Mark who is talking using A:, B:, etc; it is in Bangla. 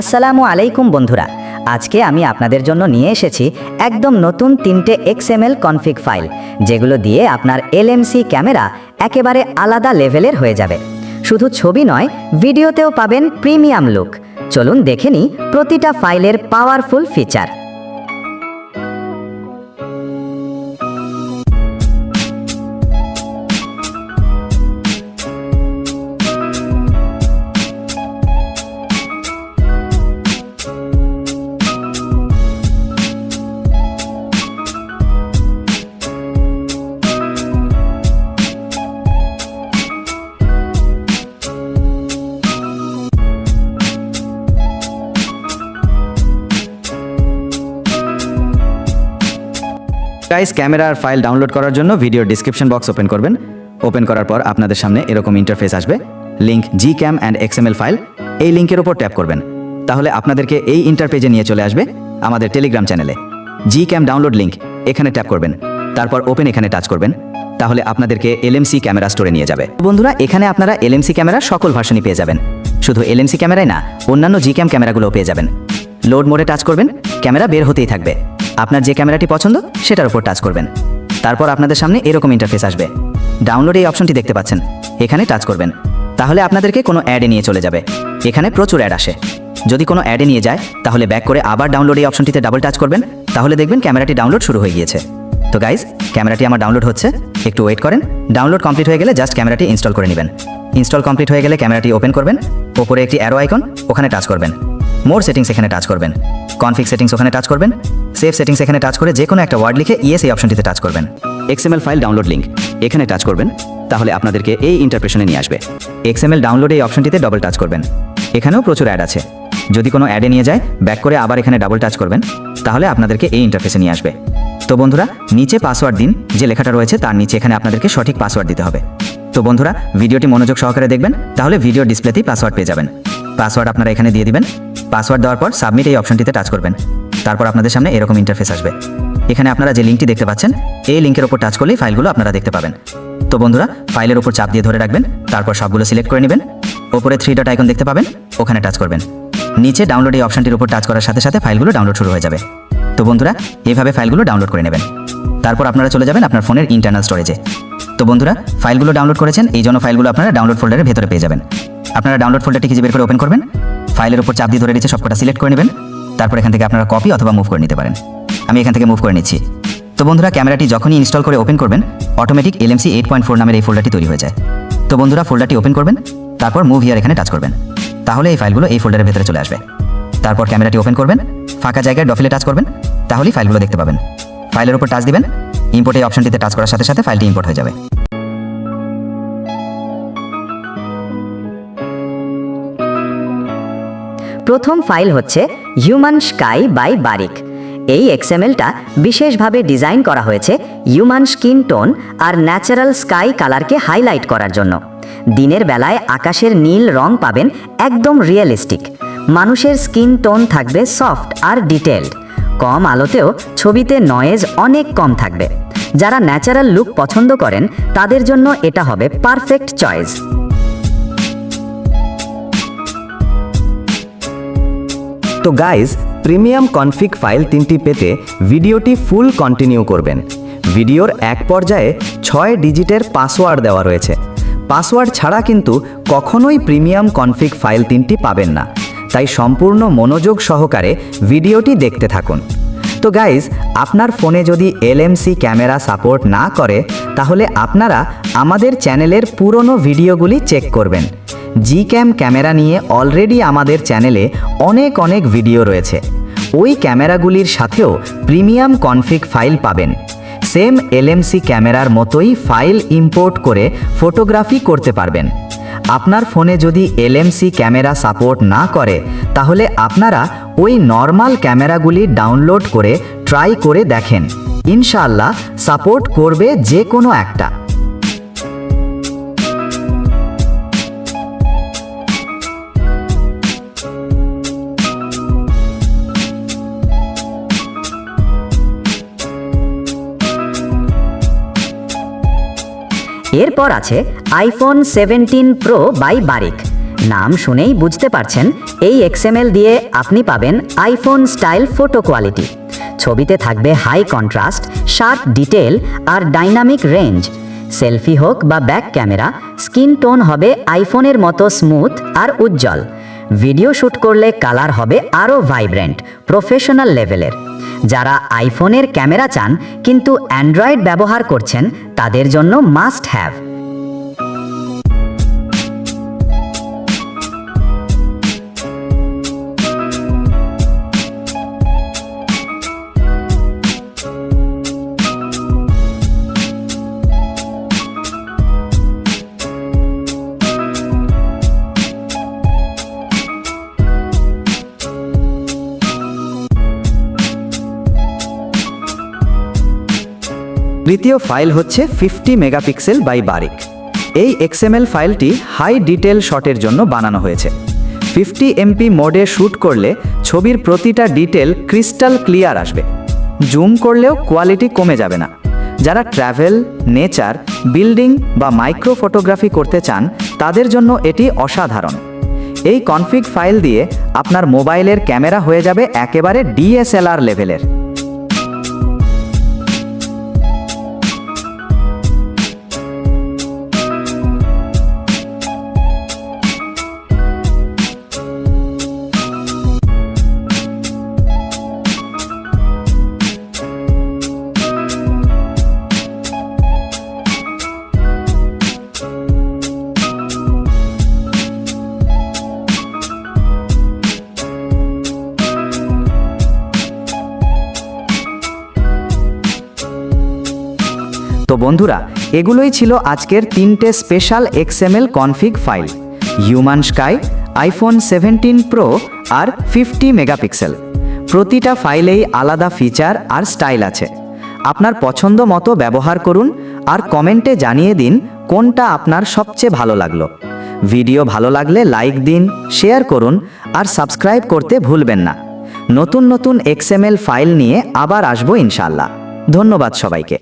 A: আসসালামু আলাইকুম বন্ধুরা। আজকে আমি আপনাদের জন্য নিয়ে এসেছি একদম নতুন তিনটে এক্সএমএল কনফিগ ফাইল যেগুলো দিয়ে আপনার এলএমসি ক্যামেরা একেবারে আলাদা লেভেলের হয়ে যাবে। শুধু ছবি নয়, ভিডিওতেও পাবেন প্রিমিয়াম লুক। চলুন দেখে নিই প্রতিটা ফাইলের পাওয়ারফুল ফিচার
B: গাইস ক্যামেরার ফাইল ডাউনলোড করার জন্য ভিডিও ডিসক্রিপশন বক্স ওপেন করবেন। ওপেন করার পর আপনাদের সামনে এরকম ইন্টারফেস আসবে। Link G cam and XML file এই লিঙ্কের ওপর ট্যাপ করবেন। তাহলে আপনাদেরকে এই ইন্টারপেজে নিয়ে চলে আসবে আমাদের টেলিগ্রাম চ্যানেলে জি ক্যাম ডাউনলোড লিঙ্ক এখানে ট্যাপ করবেন। তারপর ওপেন এখানে টাচ করবেন। তাহলে আপনাদেরকে এলএমসি ক্যামেরা স্টোরে নিয়ে যাবে। বন্ধুরা, এখানে আপনারা এলএমসি ক্যামেরার সকল ভার্সনই পেয়ে যাবেন। শুধু এলএমসি ক্যামেরাই না, অন্যান্য জি ক্যাম ক্যামেরাগুলোও পেয়ে যাবেন। লোড মোডে টাচ করবেন। ক্যামেরা বের হতেই থাকবে। আপনার যে ক্যামেরাটি পছন্দ, সেটার উপর টাচ করবেন। তারপর আপনাদের সামনে এরকম ইন্টারফেস আসবে। ডাউনলোড এই অপশনটি দেখতে পাচ্ছেন। এখানে টাচ করবেন। তাহলে আপনাদেরকে কোনো অ্যাডে নিয়ে চলে যাবে। এখানে প্রচুর অ্যাড আসে। যদি কোনো অ্যাডে নিয়ে যায়, তাহলে ব্যাক করে আবার ডাউনলোড এই অপশনটিতে ডাবল টাচ করবেন। তাহলে দেখবেন ক্যামেরাটি ডাউনলোড শুরু হয়ে গিয়েছে। তো গাইজ ক্যামেরাটি আমার ডাউনলোড হচ্ছে। একটু ওয়েট করেন। ডাউনলোড কমপ্লিট হয়ে গেলে জাস্ট ক্যামেরাটি ইনস্টল করে নেবেন। ইনস্টল কমপ্লিট হয়ে গেলে ক্যামেরাটি ওপেন করবেন। ওপরে একটি অ্যারো আইকন ওখানে টাচ করবেন। মোর সেটিংস এখানে টাচ করবেন। কনফিগ সেটিংস ওখানে টাচ করবেন। সেভ সেটিংস এখানে টাচ করে যে কোনো একটা ওয়ার্ড লিখে ইএস এই অপশনটিতে টাচ করবেন। এক্সএমএল ফাইল ডাউনলোড লিঙ্ক এখানে টাচ করবেন তাহলে আপনাদেরকে এই ইন্টারপ্রেশনে নিয়ে আসবে। এক্সএমএল ডাউনলোড এই অপশনটিতে ডবল টাচ করবেন। এখানেও প্রচুর অ্যাড আছে। যদি কোনো অ্যাডে নিয়ে যায় ব্যাক করে আবার এখানে ডাবল টাচ করবেন তাহলে আপনাদেরকে এই ইন্টারফেসে নিয়ে আসবে। তো বন্ধুরা নিচে পাসওয়ার্ড দিন যে লেখাটা রয়েছে তার নিচে এখানে আপনাদেরকে সঠিক পাসওয়ার্ড দিতে হবে। তো বন্ধুরা ভিডিওটি মনোযোগ সহকারে দেখবেন তাহলে ভিডিও ডিসপ্লেতেই পাসওয়ার্ড পেয়ে যাবেন। পাসওয়ার্ড আপনারা এখানে দিয়ে দিবেন। পাসওয়ার্ড দেওয়ার পর সাবমিট এই অপশনটিতে টাচ করবেন। তারপর আপনাদের সামনে এরকম ইন্টারফেস আসবে। এখানে আপনারা যে লিঙ্কটি দেখতে পাচ্ছেন, এই লিঙ্কের ওপর টাচ করলেই ফাইলগুলো আপনারা দেখতে পাবেন। তো বন্ধুরা, ফাইলের ওপর চাপ দিয়ে ধরে রাখবেন, তারপর সবগুলো সিলেক্ট করে নেবেন, ওপরে থ্রি ডট আইকন দেখতে পাবেন, ওখানে টাচ করবেন। নিচে ডাউনলোড এই অপশনটির উপর টাচ করার সাথে সাথে ফাইলগুলো ডাউনলোড শুরু হয়ে যাবে। তো বন্ধুরা এইভাবে ফাইলগুলো ডাউনলোড করে নেবেন। তারপর আপনারা চলে যাবেন আপনার ফোনের ইন্টারনাল স্টোরেজে তো বন্ধুরা, ফাইলগুলো ডাউনলোড করেছেন, এই জন্য ফাইলগুলো আপনারা ডাউনলোড ফোল্ডারের ভেতরে পেয়ে যাবেন। আপনারা ডাউনলোড ফোল্ডারটি খুঁজে বের করে ওপেন করবেন, ফাইলের উপর চাপ দিয়ে ধরে নিচে সবকটা সিলেক্ট করে নেবেন। তারপর এখান থেকে আপনারা কপি অথবা মুভ করে নিতে পারেন। আমি এখান থেকে মুভ করে নিচ্ছি। তো বন্ধুরা ক্যামেরাটি যখনই ইনস্টল করে ওপেন করবেন automatic LMC eight point four নামের এই ফোল্ডারটি তৈরি হয়ে যায়। তো বন্ধুরা ফোল্ডারটি ওপেন করবেন, তারপর মুভ হিয়ার এখানে টাচ করবেন। তাহলে এই ফাইলগুলো এই ফোল্ডারের ভেতরে চলে আসবে। তারপর ক্যামেরাটি ওপেন করবেন, ফাঁকা জায়গায় ডফিলে টাচ করবেন, তাহলেই ফাইলগুলো দেখতে পাবেন। ফাইলের উপর টাচ দিবেন ইম্পোর্ট এই অপশনটিতে টাচ করার সাথে সাথে ফাইলটি ইম্পোর্ট হয়ে যাবে।
A: প্রথম ফাইল হচ্ছে হিউম্যান স্কাই বাই বারিক এই এক্সএমএলটা বিশেষভাবে ডিজাইন করা হয়েছে হিউম্যান স্কিন টোন আর ন্যাচারাল স্কাই কালারকে হাইলাইট করার জন্য। দিনের বেলায় আকাশের নীল রং পাবেন একদম রিয়েলিস্টিক মানুষের স্কিন টোন থাকবে সফট আর ডিটেলড কম আলোতেও ছবিতে নয়েজ অনেক কম থাকবে। যারা ন্যাচারাল লুক পছন্দ করেন, তাদের জন্য এটা হবে পারফেক্ট চয়েস
C: তো গাইজ প্রিমিয়াম কনফিগ ফাইল তিনটি পেতে ভিডিওটি ফুল কন্টিনিউ করবেন। ভিডিওর এক পর্যায়ে ছয় ডিজিটের পাসওয়ার্ড দেওয়া রয়েছে। পাসওয়ার্ড ছাড়া কিন্তু কখনোই প্রিমিয়াম কনফিগ ফাইল তিনটি পাবেন না। তাই সম্পূর্ণ মনোযোগ সহকারে ভিডিওটি দেখতে থাকুন। তো গাইজ আপনার ফোনে যদি এলএমসি ক্যামেরা সাপোর্ট না করে, তাহলে আপনারা আমাদের চ্যানেলের পুরনো ভিডিওগুলি চেক করবেন। জি ক্যাম ক্যামেরা নিয়ে অলরেডি আমাদের চ্যানেলে অনেক অনেক ভিডিও রয়েছে। ওই ক্যামেরাগুলির সাথেও প্রিমিয়াম কনফিগ ফাইল পাবেন। সেম এলএমসি ক্যামেরার মতোই ফাইল ইম্পোর্ট করে ফটোগ্রাফি করতে পারবেন। আপনার ফোনে যদি এলএমসি ক্যামেরা সাপোর্ট না করে, তাহলে আপনারা ওই নর্মাল ক্যামেরাগুলি ডাউনলোড করে ট্রাই করে দেখেন। ইনশাআল্লাহ সাপোর্ট করবে যে কোনো একটা।
A: এরপর আছে iPhone seventeen pro by Barik
B: নাম শুনেই বুঝতে পারছেন, এই এক্সএমএল দিয়ে আপনি পাবেন আইফোন স্টাইল ফটো কোয়ালিটি ছবিতে থাকবে হাই কন্ট্রাস্ট শার্প ডিটেল আর ডাইনামিক রেঞ্জ সেলফি হোক বা ব্যাক ক্যামেরা স্কিন টোন হবে আইফোনের মতো স্মুথ আর উজ্জ্বল। ভিডিও শ্যুট করলে কালার হবে আরও ভাইব্রেন্ট প্রফেশনাল লেভেলের যারা আইফোনের ক্যামেরা চান কিন্তু অ্যান্ড্রয়েড ব্যবহার করছেন তাদের জন্য মাস্ট হ্যাভ।
C: তৃতীয় ফাইল হচ্ছে ফিফটি মেগাপিক্সেল বাই বারিক। এই এক্সএমএল ফাইলটি হাই ডিটেল শটের জন্য বানানো হয়েছে। ফিফটি এমপি মোডে শ্যুট করলে ছবির প্রতিটা ডিটেল ক্রিস্টাল ক্লিয়ার আসবে। জুম করলেও কোয়ালিটি কমে যাবে না। যারা ট্র্যাভেল নেচার বিল্ডিং বা মাইক্রো ফটোগ্রাফি করতে চান, তাদের জন্য এটি অসাধারণ। এই কনফিগ ফাইল দিয়ে আপনার মোবাইলের ক্যামেরা হয়ে যাবে একেবারে ডিএসএলআর লেভেলের তো বন্ধুরা, এগুলোই ছিল আজকের তিনটে special XML config file human sky iPhone seventeen pro আর ফিফটি মেগাপিক্সেল প্রতিটা ফাইলেই আলাদা ফিচার আর স্টাইল আছে। আপনার পছন্দ মতো ব্যবহার করুন আর কমেন্টে জানিয়ে দিন কোনটা আপনার সবচেয়ে ভালো লাগল। ভিডিও ভালো লাগলে লাইক দিন শেয়ার করুন আর সাবস্ক্রাইব করতে ভুলবেন না। নতুন নতুন এক্সএমএল ফাইল নিয়ে আবার আসব ইনশাল্লাহ ধন্যবাদ সবাইকে।